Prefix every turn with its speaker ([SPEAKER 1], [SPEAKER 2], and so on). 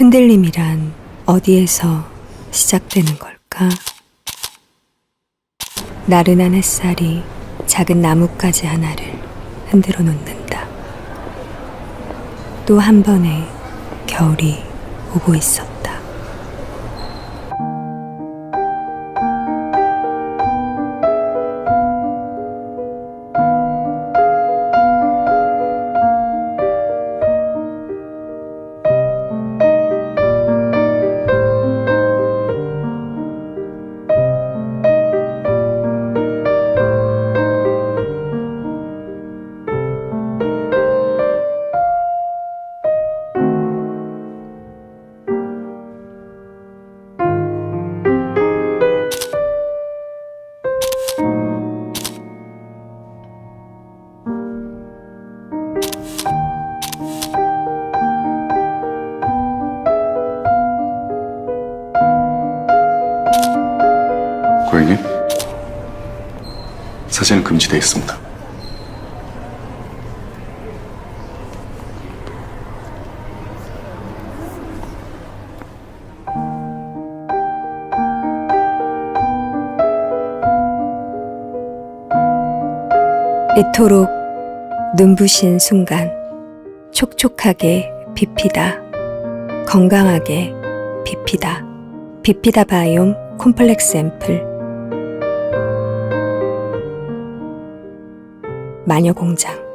[SPEAKER 1] 흔들림이란 어디에서 시작되는 걸까? 나른한 햇살이 작은 나뭇가지 하나를 흔들어 놓는다. 또 한 번의 겨울이 오고 있었다.
[SPEAKER 2] 고객님, 사진은 금지되어 있습니다.
[SPEAKER 1] 이토록 눈부신 순간 촉촉하게 비피다. 건강하게 비피다. 비피다 바이옴 콤플렉스 앰플 마녀공장